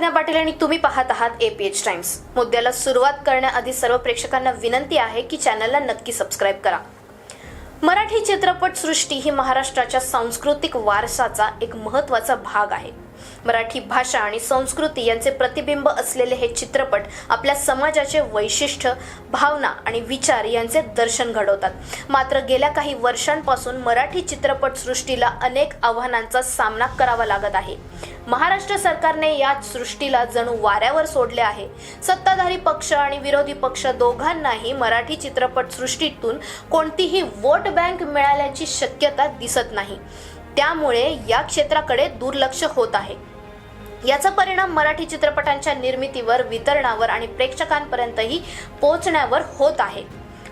प्रज्ञा पाटील आणि तुम्ही पाहत आहात एपीएच टाइम्स मुद्द्याला सुरुवात करण्याआधी सर्व प्रेक्षकांना विनंती आहे की चॅनलला नक्की सबस्क्राईब करा. मराठी चित्रपट सृष्टी ही महाराष्ट्राच्या सांस्कृतिक वारसाचा एक महत्त्वाचा भाग आहे. मराठी भाषा आणि संस्कृती यांचे प्रतिबिंब असलेले हे चित्रपट आपल्या समाजाचे वैशिष्ट्य भावना आणि विचार यांचे दर्शन घडवतात. मात्र गेल्या काही वर्षांपासून मराठी चित्रपट सृष्टीला अनेक आव्हानांचा सामना करावा लागत आहे. महाराष्ट्र सरकारने या सृष्टीला जणू वाऱ्यावर सोडले आहे. सत्ताधारी पक्ष आणि विरोधी पक्ष दोघांनाही मराठी चित्रपट सृष्टीतून कोणतीही वोट बँक मिळाल्याची शक्यता दिसत नाही. त्यामुळे या क्षेत्राकडे दुर्लक्ष होत आहे. याचा परिणाम मराठी चित्रपटांच्या निर्मितीवर वितरणावर आणि प्रेक्षकांपर्यंतही पोहोचण्यावर होत आहे.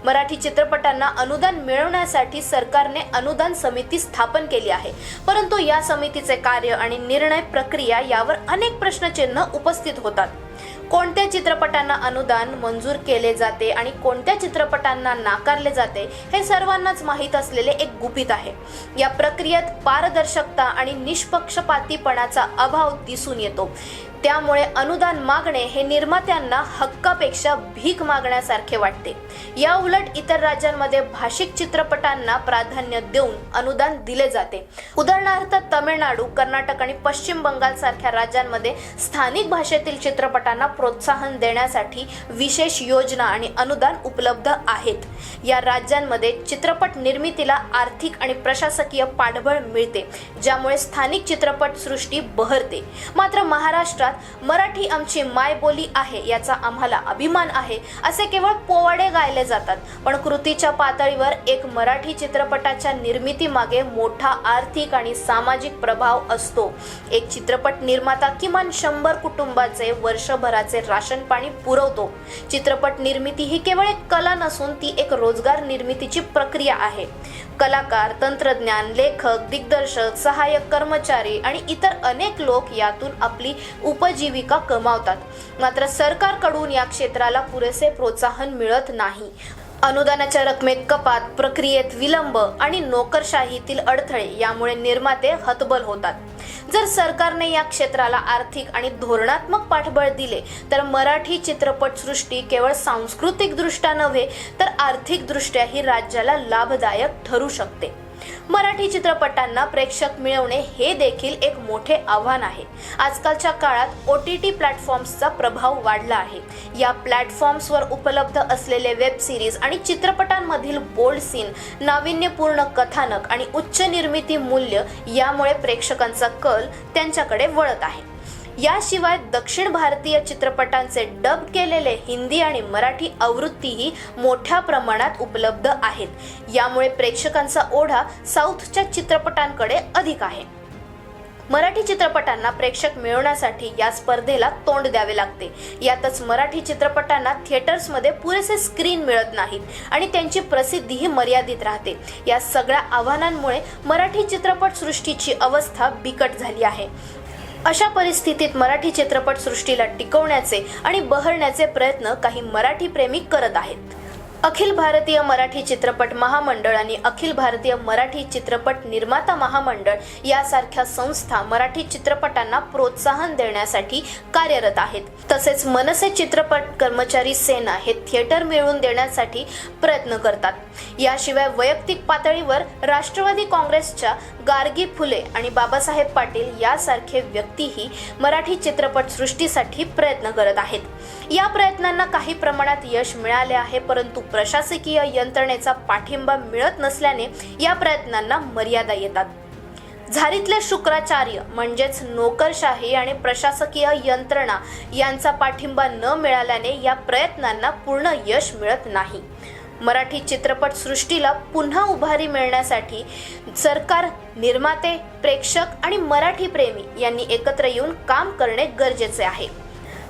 मराठी चित्रपटांना अनुदान मिळवण्यासाठी सरकारने अनुदान समिती स्थापन केली आहे. परंतु या समितीचे कार्य आणि निर्णय प्रक्रिया यावर अनेक प्रश्नचिन्ह उपस्थित होतात. कोणत्या चित्रपटांना अनुदान मंजूर केले जाते आणि कोणत्या चित्रपटांना नाकारले जाते हे सर्वांनाच माहीत असलेले एक गुपित आहे. या प्रक्रियेत पारदर्शकता आणि निष्पक्षपातीपणाचा अभाव दिसून येतो. त्यामुळे अनुदान मागणे हे निर्मात्यांना हक्कापेक्षा भीक मागण्यासारखे वाटते. या उलट इतर राज्यांमध्ये भाषिक चित्रपटांना प्राधान्य देऊन अनुदान दिले जाते. उदाहरणार्थ तमिळनाडू कर्नाटक आणि पश्चिम बंगाल सारख्या राज्यांमध्ये स्थानिक भाषेतील चित्रपटांना प्रोत्साहन देण्यासाठी विशेष योजना आणि अनुदान उपलब्ध आहेत. या राज्यांमध्ये चित्रपट निर्मितीला आर्थिक आणि प्रशासकीय पाठबळ मिळते ज्यामुळे स्थानिक चित्रपट सृष्टी बहरते. मात्र महाराष्ट्रात मराठी आमची मायबोली आहे याचा आम्हाला अभिमान आहे. असे केवळ पोवाडे गायले जातात. पण कृतीच्या पातळीवर एक मराठी चित्रपटाच्या निर्मितीमागे मोठा आर्थिक आणि सामाजिक प्रभाव असतो. एक चित्रपट निर्माता किमान शंभर कुटुंबाचे वर्षभराचे राशन पाणी पुरवतो. चित्रपट निर्मिती ही केवळ एक कला नसून ती एक रोजगार निर्मितीची प्रक्रिया आहे. कलाकार तंत्रज्ञान लेखक दिग्दर्शक सहाय्यक कर्मचारी आणि इतर अनेक लोक यातून आपली उपजीविका कमावतात. मात्र सरकारकडून या क्षेत्राला पुरेसे प्रोत्साहन मिळत नाही. अनुदानाच्या रकमेत कपात प्रक्रियेत विलंब आणि नोकरशाहीतील अडथळे यामुळे निर्माते हतबल होतात. जर सरकारने या क्षेत्राला आर्थिक आणि धोरणात्मक पाठबळ दिले तर मराठी चित्रपटसृष्टी केवळ सांस्कृतिक दृष्ट्या नव्हे तर आर्थिकदृष्ट्याही राज्याला लाभदायक ठरू शकते. मराठी चित्रपटांना प्रेक्षक मिळवणे हे देखील एक मोठे आव्हान आहे. आजकालच्या काळात ओ टी टी प्लॅटफॉर्म्सचा प्रभाव वाढला आहे. या प्लॅटफॉर्म्सवर उपलब्ध असलेले वेब सिरीज आणि चित्रपटांमधील बोल्ड सीन नाविन्यपूर्ण कथानक आणि उच्च निर्मिती मूल्य यामुळे प्रेक्षकांचा कल त्यांच्याकडे वळत आहे. याशिवाय दक्षिण भारतीय चित्रपटांचे डब केलेले हिंदी आणि मराठी आवृत्तीही मोठ्या प्रमाणात उपलब्ध आहेत. यामुळे प्रेक्षकांचा ओढा साऊथच्या चित्रपटांकडे अधिक आहे. मराठी चित्रपटांना प्रेक्षक मिळवण्यासाठी या स्पर्धेला तोंड द्यावे लागते. यातच मराठी चित्रपटांना थिएटर्समध्ये पुरेसे स्क्रीन मिळत नाहीत आणि त्यांची प्रसिद्धीही मर्यादित राहते. या सगळ्या आव्हानांमुळे मराठी चित्रपटसृष्टीची अवस्था बिकट झाली आहे. अशा परिस्थितीत मराठी चित्रपट सृष्टीला टिकवण्याचे आणि बहरण्याचे प्रयत्न काही मराठी प्रेमी करत आहेत. अखिल भारतीय मराठी चित्रपट महामंडळ आणि अखिल भारतीय मराठी चित्रपट निर्माता महामंडळ यासारख्या संस्था मराठी चित्रपटांना प्रोत्साहन देण्यासाठी कार्यरत आहेत. तसेच मनसे चित्रपट कर्मचारी सेना हे थिएटर मिळवून देण्यासाठी प्रयत्न करतात. याशिवाय वैयक्तिक पातळीवर राष्ट्रवादी काँग्रेसच्या गार्गी फुले आणि बाबासाहेब पाटील यासारखे व्यक्तीही मराठी चित्रपट सृष्टीसाठी प्रयत्न करत आहेत. या प्रयत्नांना काही प्रमाणात यश मिळाले आहे परंतु प्रशासकीय यंत्रणेचा पाठिंबा मिळत नसल्याने या प्रयत्नांना मर्यादा येतात. झारीतले शुक्राचार्य म्हणजेच नोकरशाही आणि प्रशासकीय यंत्रणा यांचा पाठिंबा न मिळाल्याने या प्रयत्नांना पूर्ण यश मिळत नाही. मराठी चित्रपट सृष्टीला पुन्हा उभारी मिळण्यासाठी सरकार निर्माते प्रेक्षक आणि मराठी प्रेमी यांनी एकत्र येऊन काम करणे गरजेचे आहे.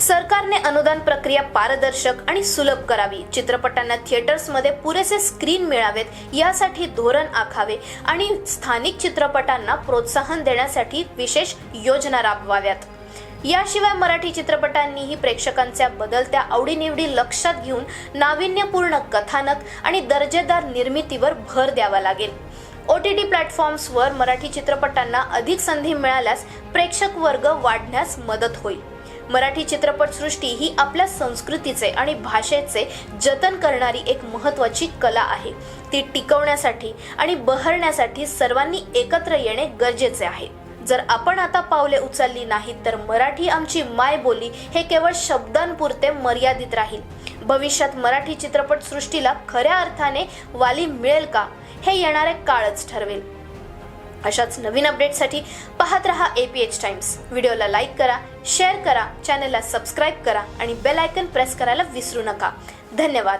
सरकारने अनुदान प्रक्रिया पारदर्शक आणि सुलभ करावी. चित्रपटांना थिएटर्समध्ये पुरेसे स्क्रीन मिळावेत यासाठी धोरण आखावे आणि स्थानिक चित्रपटांना प्रोत्साहन देण्यासाठी विशेष योजना राबवाव्यात. याशिवाय मराठी चित्रपटांनीही प्रेक्षकांच्या बदलत्या आवडीनिवडी लक्षात घेऊन नाविन्यपूर्ण कथानक आणि दर्जेदार निर्मितीवर भर द्यावा लागेल. ओ टी टी प्लॅटफॉर्म्सवर मराठी चित्रपटांना अधिक संधी मिळाल्यास प्रेक्षक वर्ग वाढण्यास मदत होईल. मराठी चित्रपटसृष्टी ही आपल्या संस्कृतीचे आणि भाषेचे जतन करणारी एक महत्त्वाची कला आहे. ती टिकवण्यासाठी आणि बहरण्यासाठी सर्वांनी एकत्र येणे गरजेचे आहे. जर आपण आता पावले उचलली नाहीत तर मराठी आमची मायबोली हे केवळ शब्दांपुरते मर्यादित राहील. भविष्यात मराठी चित्रपटसृष्टीला खऱ्या अर्थाने वाली मिळेल का हे येणारे काळच ठरवेल. अशाच नवीन अपडेटसाठी पाहत रहा ए पी एच टाइम्स व्हिडिओला लाईक करा शेअर करा चॅनलला सबस्क्राईब करा आणि बेल आयकन प्रेस करायला विसरू नका. धन्यवाद.